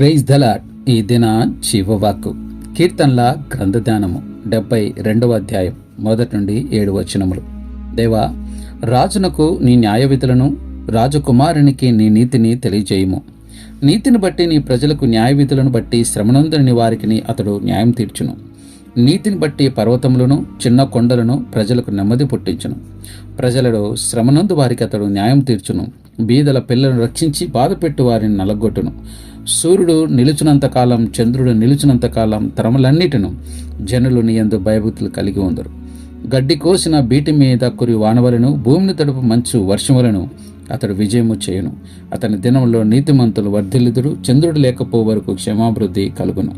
Praise దలాట్ ఈ దిన జీవవాక్కు. కీర్తనల గ్రంథధ్యానము డెబ్బై రెండవ అధ్యాయం మొదటి నుండి ఏడు వచనములు. దేవా రాజునకు నీ న్యాయ విధులను రాజకుమారునికి నీ నీతిని తెలియజేయము. నీతిని బట్టి నీ ప్రజలకు న్యాయ విధులను బట్టి శ్రమనందుని వారికి అతడు న్యాయం తీర్చును. నీతిని బట్టి పర్వతములను చిన్న కొండలను ప్రజలకు నెమ్మది పుట్టించును. ప్రజలలో శ్రమనందు వారికి అతడు న్యాయం తీర్చును. బీదల పిల్లలను రక్షించి బాధపెట్టు వారిని నలగొట్టును. సూర్యుడు నిలుచునంతకాలం చంద్రుడు నిలుచునంతకాలం తరములన్నిటిను జనులు నీయందు భయభూతులు కలిగి ఉందరు. గడ్డి కోసిన బీటి మీద కురి వానవలను భూమిని తడుపు మంచు వర్షములను అతడు విజయము చేయను. అతని దినంలో నీతిమంతులు వర్ధిల్లుదురు చంద్రుడు లేకపో వరకు క్షమాభివృద్ధి కలుగును.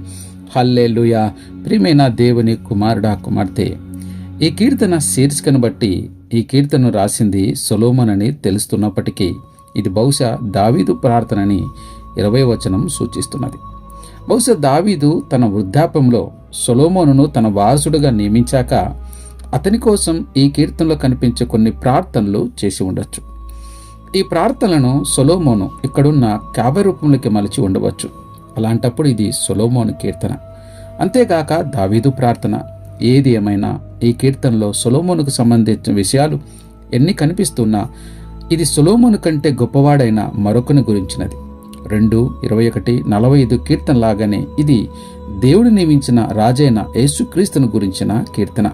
హల్లే ప్రియమైన దేవుని కుమారుడా కుమార్తె! ఈ కీర్తన శీర్షికను బట్టి ఈ కీర్తనను రాసింది సొలోమన్ అని తెలుస్తున్నప్పటికీ ఇది బహుశా దావీదు ప్రార్థనని ఇరవై వచనం సూచిస్తున్నది. బహుశా దావీదు తన వృద్ధాప్యంలో సొలోమోనును తన వారసుడుగా నియమించాక అతని కోసం ఈ కీర్తనలో కనిపించే కొన్ని ప్రార్థనలు చేసి ఉండొచ్చు. ఈ ప్రార్థనలను సొలోమోను ఇక్కడున్న కావ్య రూపంలోకి మలిచి ఉండవచ్చు. అలాంటప్పుడు ఇది సొలోమోను కీర్తన. అంతేగాక దావీదు ప్రార్థన. ఏది ఏమైనా ఈ కీర్తనలో సొలోమోనుకు సంబంధించిన విషయాలు ఎన్ని కనిపిస్తున్నా ఇది సొలోమోను కంటే గొప్పవాడైన మరొకని గురించినది. రెండు ఇరవై ఒకటి నలభై ఐదు కీర్తనలాగానే ఇది దేవుడు నియమించిన రాజైన యేసుక్రీస్తును గురించిన కీర్తన.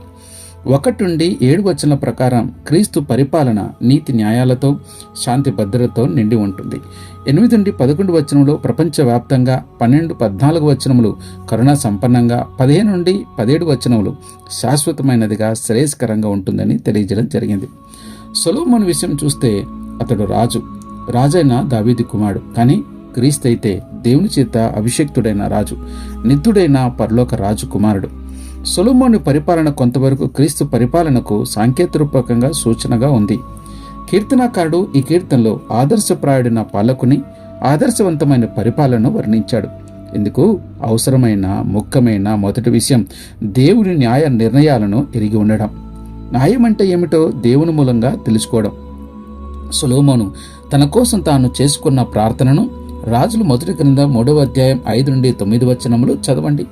ఒకటి నుండి ఏడు వచనాల ప్రకారం క్రీస్తు పరిపాలన నీతి న్యాయాలతో శాంతి భద్రతతో నిండి ఉంటుంది. ఎనిమిది నుండి పదకొండు వచనంలో ప్రపంచవ్యాప్తంగా పన్నెండు పద్నాలుగు వచనములు కరుణా సంపన్నంగా పదిహేను నుండి పదిహేడు వచనములు శాశ్వతమైనదిగా శ్రేయస్కరంగా ఉంటుందని తెలియజేయడం జరిగింది. సొలోమన్ విషయం చూస్తే అతడు రాజు రాజైన దావీది కుమారుడు. కానీ క్రీస్తు అయితే దేవుని చేత అభిషక్తుడైన రాజు నిత్యుడైన పరలోక రాజు కుమారుడు. సొలమోని పరిపాలన కొంతవరకు క్రీస్తు పరిపాలనకు సాంకేతికరూపకంగా సూచనగా ఉంది. కీర్తనాకారుడు ఈ కీర్తనలో ఆదర్శప్రాయుడిన పాలకుని ఆదర్శవంతమైన పరిపాలనను వర్ణించాడు. ఇందుకు అవసరమైన ముఖ్యమైన మొదటి విషయం దేవుని న్యాయ నిర్ణయాలను ఎరిగి ఉండడం. న్యాయం అంటే ఏమిటో దేవుని మూలంగా తెలుసుకోవడం. సులోమోను తన కోసం తాను చేసుకున్న ప్రార్థనను రాజులు మొదటి క్రింద మూడవ అధ్యాయం ఐదు నుండి తొమ్మిది వచనములు చదవండి.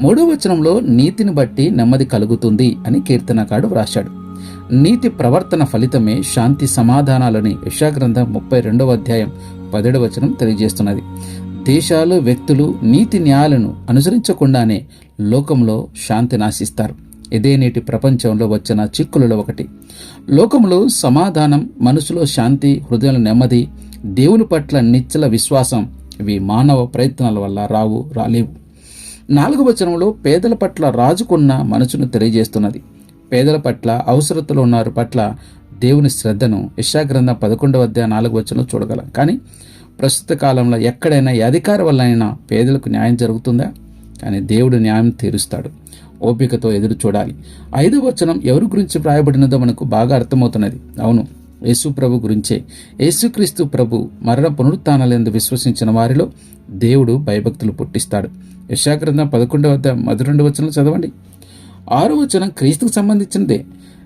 మూడవ వచనంలో నీతిని బట్టి నెమ్మది కలుగుతుంది అని కీర్తనకాడు వ్రాశాడు. నీతి ప్రవర్తన ఫలితమే శాంతి సమాధానాలని యశాగ్రంథం ముప్పై రెండవ అధ్యాయం పదిహేడు వచనం తెలియజేస్తున్నది. దేశాలు వ్యక్తులు నీతి న్యాయాలను అనుసరించకుండానే లోకంలో శాంతి నాశిస్తారు. ఇదే నేటి ప్రపంచంలో వచ్చిన చిక్కులలో ఒకటి. లోకంలో సమాధానం మనసులో శాంతి హృదయంలో నెమ్మది దేవుని పట్ల నిశ్చల విశ్వాసం ఇవి మానవ ప్రయత్నాల వల్ల రావు రాలేవు. నాలుగు వచనంలో పేదల పట్ల రాజుకున్న మనసును తెలియజేస్తున్నది. పేదల పట్ల అవసరతలో ఉన్నారు పట్ల దేవుని శ్రద్ధను యశాగ్రంథం పదకొండవ అధ్యాయ నాలుగు వచనం చూడగలం. కానీ ప్రస్తుత కాలంలో ఎక్కడైనా ఏ అధికారి వల్ల అయినా పేదలకు న్యాయం జరుగుతుందా? కానీ దేవుడు న్యాయం తీరుస్తాడు. ఓపికతో ఎదురు చూడాలి. ఐదవ వచనం ఎవరి గురించి వ్రాయబడినదో మనకు బాగా అర్థమవుతున్నది. అవును యేసు ప్రభు గురించే. యేసుక్రీస్తు ప్రభు మరణ పునరుత్నాలందు విశ్వసించిన వారిలో దేవుడు భయభక్తులు పుట్టిస్తాడు. యశాగ్రంథం పదకొండవ వద్ద మొదటి వచనం చదవండి. ఆరో వచనం క్రీస్తుకు సంబంధించినదే.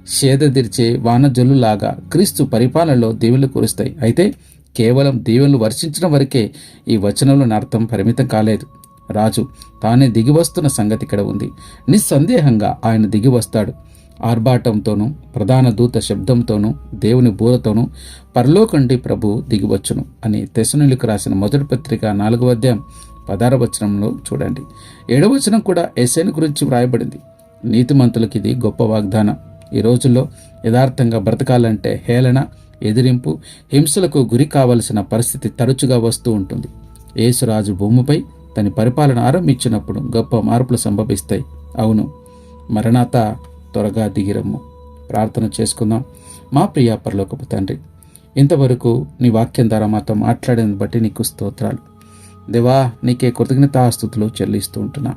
సేదదిర్చే వానజల్లులాగా క్రీస్తు పరిపాలనలో దేవుళ్ళు కురుస్తాయి. అయితే కేవలం దేవుళ్ళు వర్షించడం వరకే ఈ వచనంలోని అర్థం పరిమితం కాలేదు. రాజు తానే దిగి వస్తున్న సంగతి ఇక్కడ ఉంది. నిస్సందేహంగా ఆయన దిగి వస్తాడు. ఆర్భాటంతోనూ ప్రధాన దూత శబ్దంతోనూ దేవుని బూరతోనూ పరలోకండి ప్రభు దిగివచ్చును అని తెసనులకు రాసిన మొదటి పత్రిక నాలుగవ అధ్యాయం పదార వచనంలో చూడండి. ఏడవ వచనం కూడా ఎస్ఐని గురించి వ్రాయబడింది. నీతిమంతులకి ఇది గొప్ప వాగ్దానం. ఈ రోజుల్లో యథార్థంగా బ్రతకాలంటే హేళన ఎదిరింపు హింసలకు గురి కావలసిన పరిస్థితి తరచుగా వస్తూ ఉంటుంది. యేసురాజు భూమిపై తన పరిపాలన ఆరంభించినప్పుడు గొప్ప మార్పులు సంభవిస్తాయి. అవును మరణాత త్వరగా దిగిరమ్ము. ప్రార్థన చేసుకుందాం. మా ప్రియ పరలోకపు తండ్రి ఇంతవరకు నీ వాక్యం ద్వారా మాతో మాట్లాడిన బట్టి నీకు స్తోత్రాలు. దేవా నీకే కృతజ్ఞతాస్థుతులు చెల్లిస్తూ ఉంటున్నా.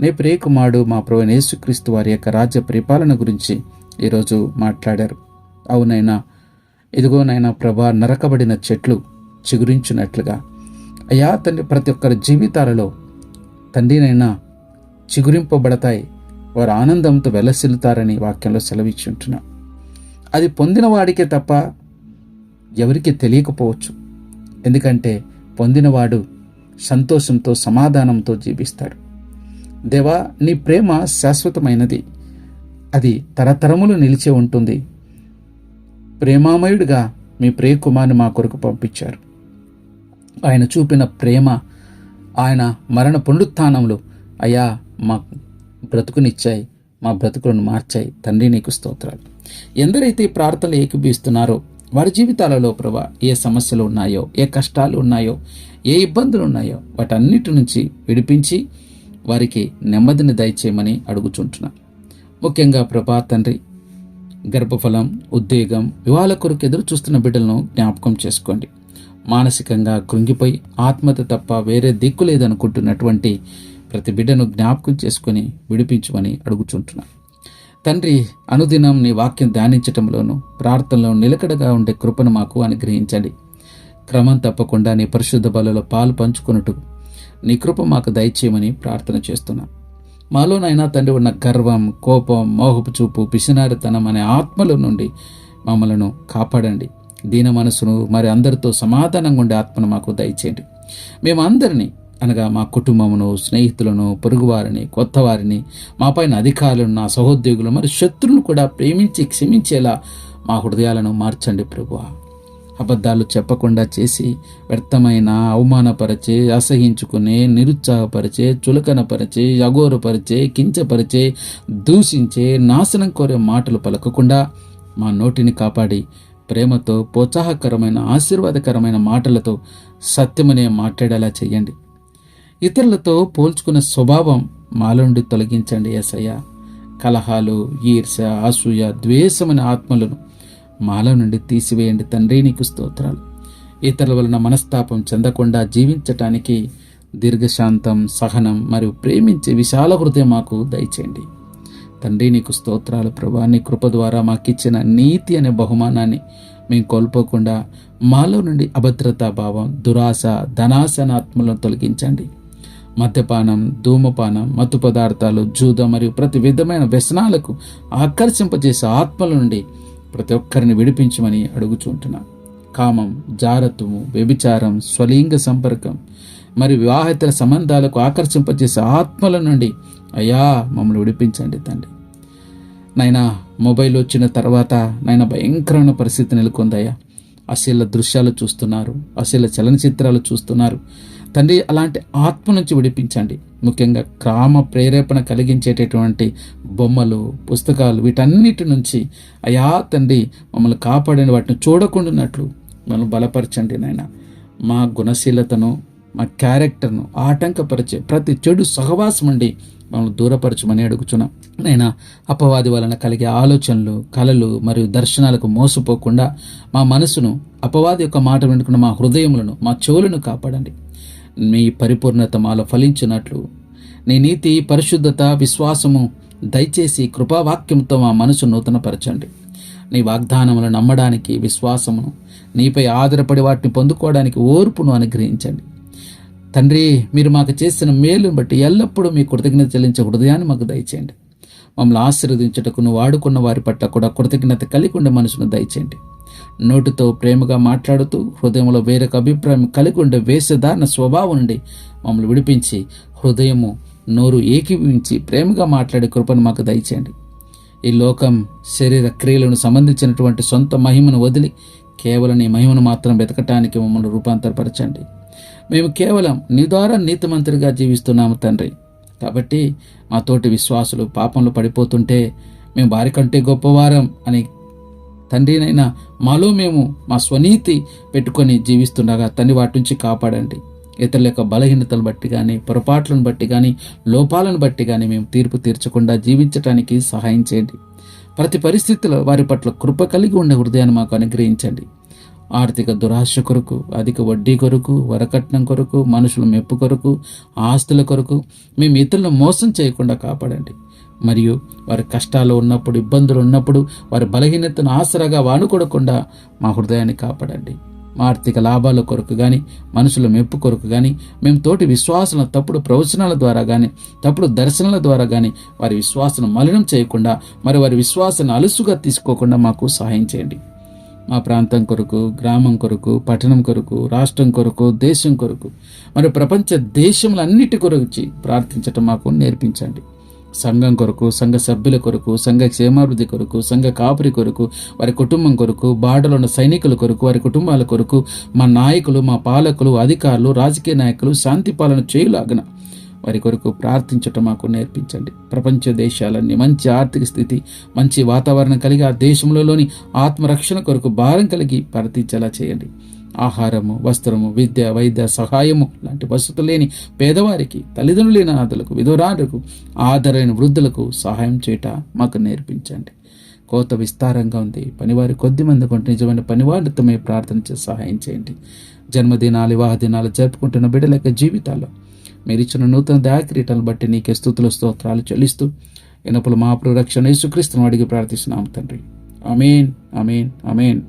నీ ప్రియకుమారుడు మా ప్రభు యేసుక్రీస్తు వారి యొక్క రాజ్య పరిపాలన గురించి ఈరోజు మాట్లాడారు. అవునైనా ఇదిగోనైనా ప్రభా నరకబడిన చెట్లు చిగురించినట్లుగా అయ్యా తండ్రి ప్రతి ఒక్కరి జీవితాలలో తండ్రినైనా చిగురింపబడతాయి. వారు ఆనందంతో వెలసిల్లుతారని వాక్యంలో సెలవిచ్చి ఉంటున్నా. అది పొందిన వాడికే తప్ప ఎవరికి తెలియకపోవచ్చు. ఎందుకంటే పొందినవాడు సంతోషంతో సమాధానంతో జీవిస్తాడు. దేవా నీ ప్రేమ శాశ్వతమైనది. అది తరతరములు నిలిచే ఉంటుంది. ప్రేమామయుడిగా మీ ప్రియకుమార్ని మా కొరకు పంపించారు. ఆయన చూపిన ప్రేమ ఆయన మరణ పునరుత్నంలో అయ్యా మా బ్రతుకునిచ్చాయి. మా బ్రతుకులను మార్చాయి. తండ్రి నీకు స్తోత్రాలు. ఎందరైతే ప్రార్థనలు ఏకీభిస్తున్నారో వారి జీవితాలలో ప్రభా ఏ సమస్యలు ఉన్నాయో ఏ కష్టాలు ఉన్నాయో ఏ ఇబ్బందులు ఉన్నాయో వాటన్నిటి నుంచి విడిపించి వారికి నెమ్మదిని దయచేయమని అడుగుచుంటున్నా. ముఖ్యంగా ప్రభా తండ్రి గర్భఫలం ఉద్వేగం వివాహాల కొరకు ఎదురు చూస్తున్న బిడ్డలను జ్ఞాపకం చేసుకోండి. మానసికంగా కృంగిపోయి ఆత్మహత్య తప్ప వేరే దిక్కు లేదనుకుంటున్నటువంటి ప్రతి బిడ్డను జ్ఞాపకం చేసుకొని విడిపించమని అడుగుచుంటున్నా తండ్రి అనుదినం నీ వాక్యం ధ్యానించటంలోనూ ప్రార్థనలో నిలకడగా ఉండే కృపను మాకు అనుగ్రహించండి. క్రమం తప్పకుండా నీ పరిశుద్ధ బలలో పాలు పంచుకున్నట్టు నీ కృప మాకు దయచేయమని ప్రార్థన చేస్తున్నాను మాలోనైనా తండ్రి ఉన్న గర్వం కోపం మోహపు చూపు పిసినారితనం అనే ఆత్మల నుండి మమ్మలను కాపాడండి. దీన మనసును మరి అందరితో సమాధానంగా ఉండే ఆత్మను మాకు దయచేయండి. మేమందరినీ అనగా మా కుటుంబమును స్నేహితులను పొరుగువారిని కొత్త వారిని మా పైన అధికారులను నా సహోద్యోగులు మరి శత్రువును కూడా ప్రేమించి క్షమించేలా మా హృదయాలను మార్చండి ప్రభువా. అబద్ధాలు చెప్పకుండా చేసి వ్యర్థమైన అవమానపరిచే అసహించుకునే నిరుత్సాహపరిచే చులకనపరిచే అఘోరపరిచే కించపరిచే దూషించే నాశనం కోరే మాటలు పలకకుండా మా నోటిని కాపాడి ప్రేమతో ప్రోత్సాహకరమైన ఆశీర్వాదకరమైన మాటలతో సత్యమనే మాట్లాడేలా చేయండి. ఇతరులతో పోల్చుకునే స్వభావం మాలో నుండి తొలగించండి ఎసయ్య కలహాలు ఈర్ష అసూయ ద్వేషమైన ఆత్మలను మాలో నుండి తీసివేయండి తండ్రి నీకు స్తోత్రాలు. ఇతరుల వలన మనస్తాపం చెందకుండా జీవించటానికి దీర్ఘశాంతం సహనం మరియు ప్రేమించే విశాల హృదయం మాకు దయచేయండి. తండ్రి నీకు స్తోత్రాలు ప్రభా. నీ కృప ద్వారా మాకిచ్చిన నీతి అనే బహుమానాన్ని మేము కోల్పోకుండా మాలో నుండి అభద్రతా భావం దురాశ ధనాశనాత్మలను తొలగించండి. మద్యపానం ధూమపానం మత్తు పదార్థాలు జూద మరియు ప్రతి విధమైన వ్యసనాలకు ఆకర్షింపజేసే ఆత్మల నుండి ప్రతి ఒక్కరిని విడిపించమని అడుగుచుంటున్నా కామం జారత్వము వ్యభిచారం స్వలింగ సంపర్కం మరి వివాహేతర సంబంధాలకు ఆకర్షింపజేసే ఆత్మల నుండి అయ్యా మమ్మల్ని విడిపించండి తండ్రి. నైనా మొబైల్ వచ్చిన తర్వాత నైనా భయంకరమైన పరిస్థితి నెలకొందయ్యా. అశీల దృశ్యాలు చూస్తున్నారు అశీల చలనచిత్రాలు చూస్తున్నారు తండ్రి అలాంటి ఆత్మ నుంచి విడిపించండి. ముఖ్యంగా క్రామ ప్రేరేపణ కలిగించేటటువంటి బొమ్మలు పుస్తకాలు వీటన్నిటి నుంచి అయా తండ్రి మమ్మల్ని కాపాడిన వాటిని చూడకుండానట్లు మమ్మల్ని బలపరచండి నాయన. మా గుణశీలతను మా క్యారెక్టర్ను ఆటంకపరిచే ప్రతి చెడు సహవాసం అండి మమ్మల్ని దూరపరచమని అడుగుచున్నాం. నైనా అపవాది వలన కలిగే ఆలోచనలు కళలు మరియు దర్శనాలకు మోసపోకుండా మా మనసును అపవాది యొక్క మాట వినుకున్న మా హృదయములను మా చెవులను కాపాడండి. మీ పరిపూర్ణత మాలో ఫలించినట్లు. నీ నీతి పరిశుద్ధత విశ్వాసము దయచేసి కృపావాక్యంతో మా మనసు నూతనపరచండి. నీ వాగ్దానములను నమ్మడానికి విశ్వాసమును నీపై ఆధారపడి వాటిని పొందుకోవడానికి ఓర్పును అనుగ్రహించండి. తండ్రి మీరు మాకు చేసిన మేలును బట్టి ఎల్లప్పుడూ మీ కృతజ్ఞత చెల్లించే హృదయాన్ని మాకు దయచేయండి. మమ్మల్ని ఆశీర్వదించుటకు నువ్వు వాడుకున్న వారి పట్ల కూడా కృతజ్ఞత కలిగి ఉండే మనసును దయచేయండి. నోటితో ప్రేమగా మాట్లాడుతూ హృదయంలో వేరొక అభిప్రాయం కలిగి ఉండే వేషధారణ స్వభావం నుండి మమ్మల్ని విడిపించి హృదయము నోరు ఏకీవించి ప్రేమగా మాట్లాడే కృపను మాకు దయచేయండి. ఈ లోకం శరీర క్రియలను సంబంధించినటువంటి సొంత మహిమను వదిలి కేవలం నీ మహిమను మాత్రం వెతకటానికి మమ్మల్ని రూపాంతరపరచండి. మేము కేవలం నీ ద్వారా నీతిమంతుడిగా జీవిస్తున్నాము తండ్రి. కాబట్టి మా తోటి విశ్వాసులు పాపంలో పడిపోతుంటే మేము వారి కంటే గొప్పవారం అని తండ్రినైనా మాలో మేము మా స్వనీతి పెట్టుకొని జీవిస్తుండగా తండ్రి వాటి నుంచి కాపాడండి. ఇతరుల యొక్క బలహీనతలు బట్టి కానీ పొరపాట్లను బట్టి కానీ లోపాలను బట్టి కానీ మేము తీర్పు తీర్చకుండా జీవించడానికి సహాయం చేయండి. ప్రతి పరిస్థితిలో వారి పట్ల కృప కలిగి ఉండే హృదయాన్ని మాకు అనుగ్రహించండి. ఆర్థిక దురాశ కొరకు అధిక వడ్డీ కొరకు వరకట్నం కొరకు మనుషుల మెప్పు కొరకు ఆస్తుల కొరకు మేము ఇతరులను మోసం చేయకుండా కాపాడండి. మరియు వారి కష్టాలు ఉన్నప్పుడు ఇబ్బందులు ఉన్నప్పుడు వారి బలహీనతను ఆసరాగా వానుకోడకుండా మా హృదయాన్ని కాపాడండి. మా ఆర్థిక లాభాల కొరకు కానీ మనుషుల మెప్పు కొరకు కానీ మేము తోటి విశ్వాసం తప్పుడు ప్రవచనాల ద్వారా కానీ తప్పుడు దర్శనాల ద్వారా కానీ వారి విశ్వాసం మలినం చేయకుండా మరి వారి విశ్వాసాన్ని అలుసుగా తీసుకోకుండా మాకు సహాయం చేయండి. మా ప్రాంతం కొరకు గ్రామం కొరకు పట్టణం కొరకు రాష్ట్రం కొరకు దేశం కొరకు మరి ప్రపంచ దేశములన్నిటి కొరకు ప్రార్థించటం మాకు నేర్పించండి. సంఘం కొరకు సంఘ సభ్యుల కొరకు సంఘ క్షేమాభివృద్ధి కొరకు సంఘ కాపురి కొరకు వారి కుటుంబం కొరకు బార్డర్లో ఉన్న సైనికుల కొరకు వారి కుటుంబాల కొరకు మా నాయకులు మా పాలకులు అధికారులు రాజకీయ నాయకులు శాంతి పాలన చేయులాగన వారి కొరకు ప్రార్థించటం మాకు నేర్పించండి. ప్రపంచ దేశాలన్నీ మంచి ఆర్థిక స్థితి మంచి వాతావరణం కలిగి ఆ దేశంలోని ఆత్మరక్షణ కొరకు భారం కలిగి ప్రార్థించేలా చేయండి. ఆహారము వస్త్రము విద్య వైద్య సహాయము లాంటి వసతులు లేని పేదవారికి తల్లిదండ్రులు లేని అనాథులకు విధురాలకు ఆధారైన వృద్ధులకు సహాయం చేయట మాకు నేర్పించండి. కోత విస్తారంగా ఉంది. పనివారి కొద్ది మంది కొంటే నిజమైన పనివారితో మేము ప్రార్థన చేసి సహాయం చేయండి. జన్మదినాలు వివాహ దినాలు జరుపుకుంటున్న బిడ్డల యొక్క జీవితాల్లో మీరు ఇచ్చిన నూతన దయాక్రీటాలను బట్టి నీకే స్థుతుల స్తోత్రాలు చెల్లిస్తూ ఎనపులు మా యేసుక్రీస్తును అడిగి ప్రార్థిస్తున్నాం తండ్రి. అమేన్ అమేన్ అమేన్